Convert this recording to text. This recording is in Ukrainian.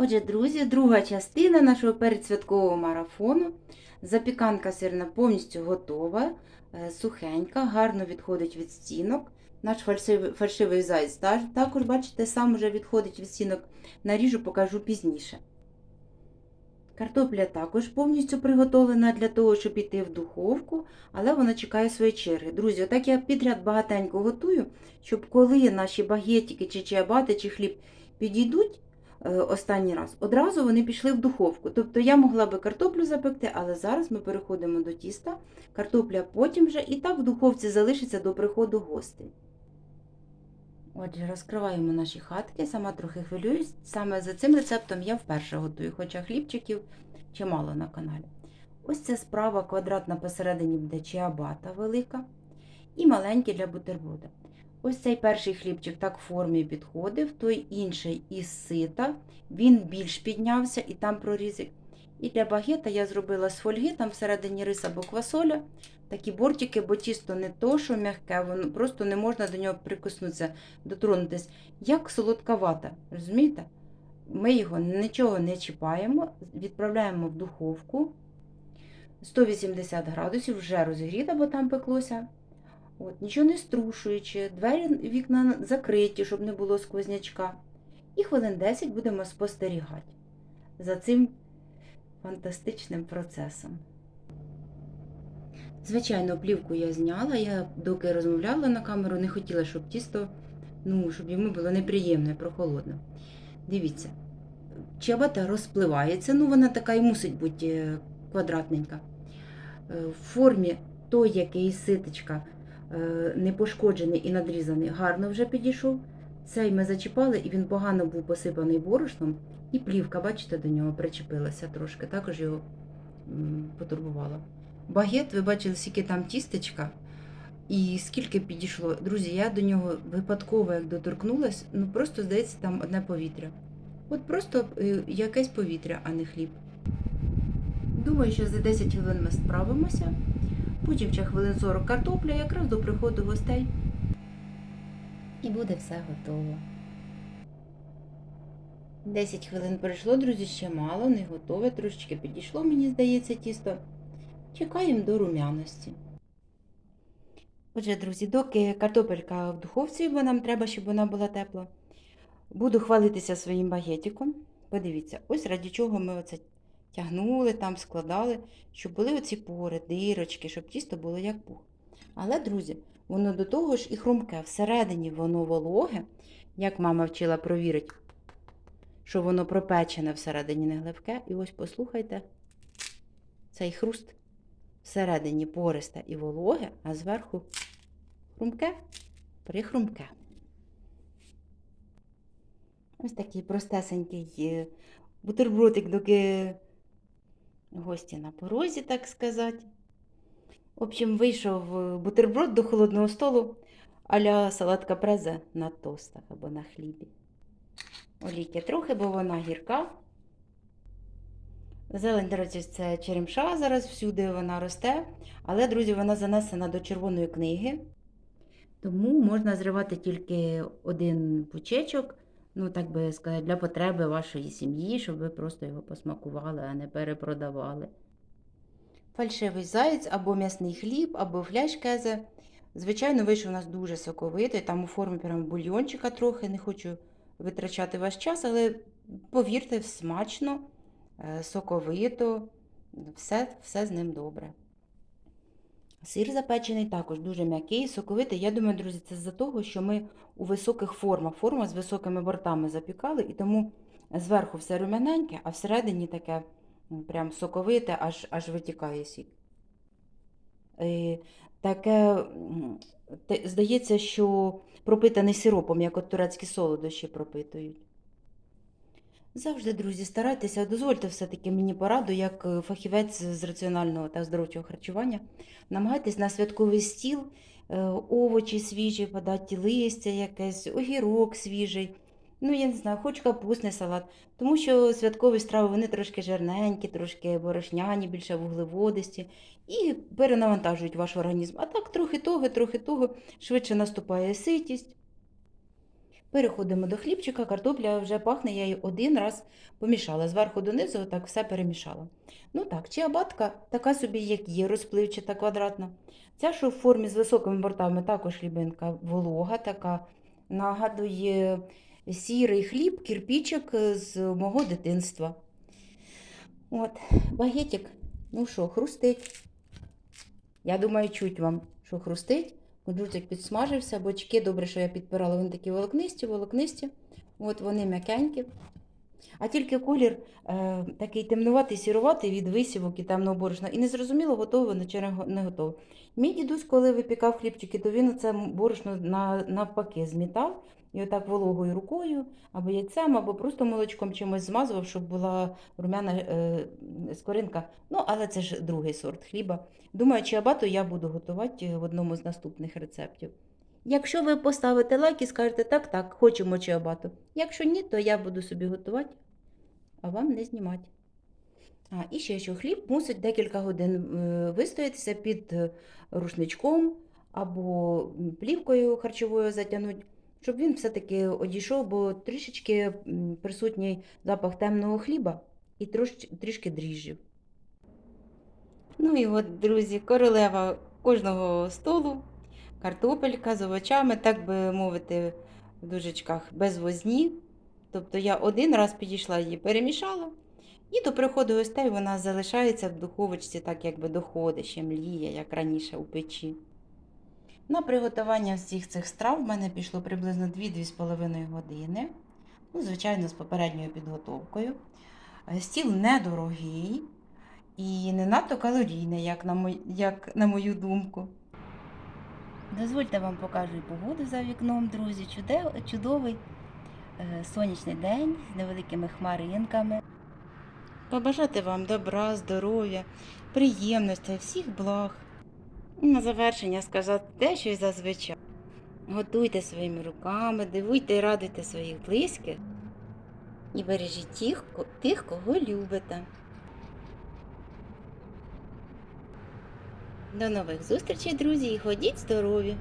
Отже, друзі, друга частина нашого передсвяткового марафону. Запіканка сирна повністю готова, е, сухенька, гарно відходить від стінок. Наш фальшивий, фальшивий зайць також, бачите, сам вже відходить від стінок. Наріжу, покажу пізніше. Картопля також повністю приготовлена для того, щоб іти в духовку, але вона чекає своєї черги. Друзі, отак я підряд багатенько готую, щоб коли наші багетики, чи чиабати, чи хліб підійдуть останній раз, одразу вони пішли в духовку. Тобто я могла би картоплю запекти, але зараз ми переходимо до тіста. Картопля потім вже і так в духовці залишиться до приходу гостей. Отже, розкриваємо наші хатки, сама трохи хвилююсь. Саме за цим рецептом я вперше готую, хоча хлібчиків чимало на каналі. Ось ця справа квадратна посередині буде чиабата велика і маленький для бутерброда. Ось цей перший хлібчик так в формі підходив, той інший із сита, він більш піднявся і там прорізик. І для багета я зробила з фольги, там всередині рис або квасоля, такі бортики, бо тісто не то, що м'яке, воно просто не можна до нього прикоснутися, дотронутися. Як солодка вата, розумієте? Ми його нічого не чіпаємо, відправляємо в духовку 180 градусів, вже розігріта, бо там пеклося. От, нічого не струшуючи, двері вікна закриті, щоб не було сквознячка. І хвилин 10 будемо спостерігати за цим фантастичним процесом. Звичайно, плівку я зняла. Я доки розмовляла на камеру, не хотіла, щоб тісто, ну, щоб йому було неприємно і прохолодно. Дивіться, чабата розпливається, ну вона така і мусить бути е, квадратненька. Е, В формі той, який ситочка не пошкоджений і надрізаний, гарно вже підійшов. Цей ми зачіпали, і він погано був посипаний борошном, і плівка, бачите, до нього причепилася трошки, також його потурбувала. Багет, ви бачили, скільки там тістечка, і скільки підійшло. Друзі, я до нього випадково як доторкнулась, ну просто здається, там одне повітря. От просто е, якесь повітря, а не хліб. Думаю, що за 10 хвилин ми справимося. Потім ще хвилин 40 картопля, якраз до приходу гостей. І буде все готово. 10 хвилин пройшло, друзі, ще мало, не готове. Трошечки підійшло, мені здається, тісто. Чекаємо до румяності. Отже, друзі, доки картопелька в духовці, бо нам треба, щоб вона була тепла, буду хвалитися своїм багетиком. Подивіться, ось раді чого ми оце тягнули, там складали, щоб були оці пори, дирочки, щоб тісто було як пух. Але, друзі, воно до того ж і хрумке. Всередині воно вологе, як мама вчила провірити, що воно пропечене всередині не гливке. І ось послухайте цей хруст всередині пористе і вологе, а зверху хрумке, прихрумке. Ось такий простесенький е, бутербродик, доки гості на порозі, так сказати. В общем, вийшов е, бутерброд до холодного столу а-ля салат капрезе на тостах або на хлібі. Олійки трохи, бо вона гірка. Зелень, до речі, це черемша, зараз всюди вона росте, але, друзі, вона занесена до червоної книги. Тому можна зривати тільки один пучечок, ну, так би сказати, для потреби вашої сім'ї, щоб ви просто його посмакували, а не перепродавали. Фальшивий заєць або м'ясний хліб, або фляшкезе. Звичайно, вийшов у нас дуже соковитий, там у формі прямо бульйончика трохи, не хочу витрачати ваш час, але повірте, смачно, е, соковито, все, все з ним добре. Сир запечений також дуже м'який, соковитий. Я думаю, друзі, це з-за того, що ми у високих формах, форма з високими бортами запікали, і тому зверху все рум'яненьке, а всередині таке прям соковите, аж, аж витікає сік. Е, Таке, здається, що пропитаний сиропом, як от турецькі солодощі пропитують. Завжди, друзі, старайтеся, дозвольте все-таки мені пораду, як е, фахівець з раціонального та здоровчого харчування. Намагайтесь на святковий стіл е, овочі свіжі, подати листя якесь, огірок свіжий. Ну, я не знаю, хоч капустний салат, тому що святкові страви вони трошки жирненькі, трошки борошняні, більше вуглеводисті і перенавантажують ваш організм. А так трохи того, трохи того, швидше наступає ситість. Переходимо до хлібчика, картопля вже пахне, я її один раз помішала. Зверху донизу так все перемішала. Ну так, чиабатка така собі, як є, розпливчата, квадратна. Ця, що в формі з високими бортами, також хлібинка волога, така нагадує сірий хліб, кирпічик з мого дитинства. От, багетик, ну що, хрустить. Я думаю, чуть вам, що хрустить. Кунжутик підсмажився, бочки добре, що я підпирала, вони такі волокнисті, волокнисті. От вони м'якенькі. А тільки колір е, такий темнуватий, сіруватий від висівок і темного борошна. І не зрозуміло, готове воно чи не готове. Мій дідусь, коли випікав хлібчики, то він це борошно на, навпаки змітав і отак вологою рукою, або яйцем, або просто молочком чимось змазував, щоб була румяна е, скоринка. Ну, але це ж другий сорт хліба. Думаю, чиабату я буду готувати в одному з наступних рецептів. Якщо ви поставите лайк і скажете так, так, хочемо чиабату. Якщо ні, то я буду собі готувати, а вам не знімати. А, і ще що хліб мусить декілька годин е, вистоятися під е, рушничком або плівкою харчовою затягнути, щоб він все-таки одійшов, бо трішечки присутній запах темного хліба і трішки дріжджів. Ну і от, друзі, королева кожного столу, картопелька з овочами, так би мовити, в дужечках без возні. Тобто я один раз підійшла її перемішала, і до приходу гостей вона залишається в духовочці, так якби доходить, ще мліє, як раніше у печі. На приготування всіх цих страв в мене пішло приблизно 2-2,5 години. Ну, звичайно, з попередньою підготовкою. Стіл недорогий і не надто калорійний, як на, мой, як на мою думку. Дозвольте вам покажу і погоду за вікном, друзі. Чудовий е, сонячний день з невеликими хмаринками. Побажати вам добра, здоров'я, приємностей, всіх благ. І на завершення сказати те, що й зазвичай. Готуйте своїми руками, дивуйте і радуйте своїх близьких і бережіть тих, кого любите. До нових зустрічей, друзі, і ходіть здорові!